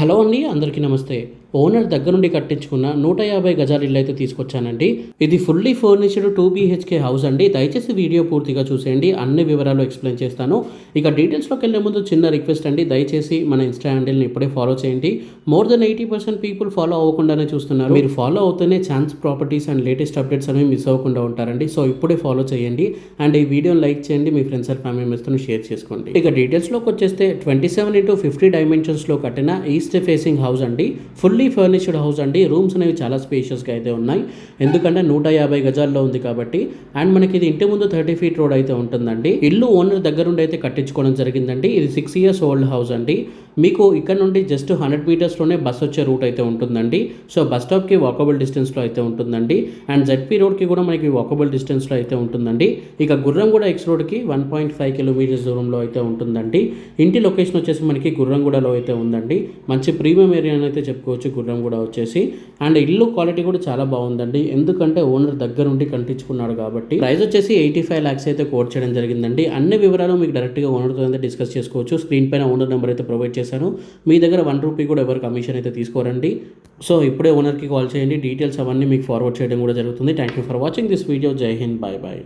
Hello అండి అందరికీ నమస్తే. ఓనర్ దగ్గర నుండి కట్టించుకున్న నూట యాభై గజాల ఇల్లు అయితే తీసుకొచ్చానండి. ఇది fully furnished two BHK house అండి. దయచేసి వీడియో పూర్తిగా చూసేయండి. అన్ని వివరాలు ఎక్స్ప్లెయిన్ చేస్తాను. ఇక డీటెయిల్స్లోకి వెళ్ళే ముందు చిన్న రిక్వెస్ట్ అండి. దయచేసి మన ఇన్స్టా హ్యాండిల్ని ఇప్పుడే ఫాలో చేయండి. More than eighty percent people follow అవ్వకుండానే చూస్తున్నారు. మీరు ఫాలో అవుతూనే chance properties and latest updates అనేవి మిస్ అవ్వకుండా ఉంటారండి. సో ఇప్పుడే ఫాలో చేయండి. అండ్ ఈ వీడియోని లైక్ చేయండి. మీ ఫ్రెండ్స్ అండ్ ఫ్యామిలీ మెంబర్స్తో షేర్ చేసుకోండి. ఇక డీటెయిల్స్లోకి వచ్చేస్తే ట్వంటీ సెవెన్ ఇంటూ ఫిఫ్టీ డైమెన్షన్స్లో కట్టిన ఈస్ట్ ఫేసింగ్ హౌస్ అండి. ఫుల్లీ ఫర్నిష్డ్ హౌస్ అండి. రూమ్స్ అనేవి చాలా స్పేషియస్గా అయితే ఉన్నాయి. ఎందుకంటే నూట యాభై గజాల్లో ఉంది కాబట్టి. అండ్ మనకి ఇది ఇంటి ముందు థర్టీ ఫీట్ రోడ్ అయితే ఉంటుందండి. ఇల్లు ఓనర్ దగ్గరుండి అయితే కట్టించుకోవడం జరిగిందండి. ఇది సిక్స్ ఇయర్స్ ఓల్డ్ హౌస్ అండి. మీకు ఇక్కడ నుండి జస్ట్ హండ్రెడ్ మీటర్స్లోనే బస్ వచ్చే రూట్ అయితే ఉంటుందండి. సో బస్ స్టాప్కి వాకబుల్ డిస్టెన్స్లో అయితే ఉంటుందండి. అండ్ జెడ్పీ రోడ్కి కూడా మనకి వాకబుల్ డిస్టెన్స్లో అయితే ఉంటుందండి. ఇక గుర్రంగూడ ఎక్స్ రోడ్కి వన్ పాయింట్ ఫైవ్ కిలోమీటర్స్ దూరంలో అయితే ఉంటుందండి. ఇంటి లొకేషన్ వచ్చేసి మనకి గుర్రంగూడలో అయితే ఉందండి. మంచి ప్రీమియం ఏరియా అని అయితే చెప్పుకోవచ్చు గుర్రంగూడ వచ్చేసి. అండ్ ఇల్లు క్వాలిటీ కూడా చాలా బాగుందండి. ఎందుకంటే ఓనర్ దగ్గర ఉండి కంటించుకున్నాడు కాబట్టి. ప్రైస్ వచ్చేసి ఎయిటీ ఫైవ్ ల్యాక్స్ అయితే కోట్ చేయడం జరిగిందండి. అన్ని వివరాలు మీకు డైరెక్ట్గా ఓనర్తో అయితే డిస్కస్ చేసుకోవచ్చు. స్క్రీన్ పైన ఓనర్ నెంబర్ అయితే ప్రొవైడ్ చేశాను. మీ దగ్గర వన్ రూపీ కూడా ఎవరు కమిషన్ అయితే తీసుకోరండి. సో ఇప్పుడే ఓనర్కి కాల్ చేయండి. డీటెయిల్స్ అవన్నీ మీకు ఫార్వర్డ్ చేయడం కూడా జరుగుతుంది. Thank you for watching this video జై హింద్ బాయ్ బాయ్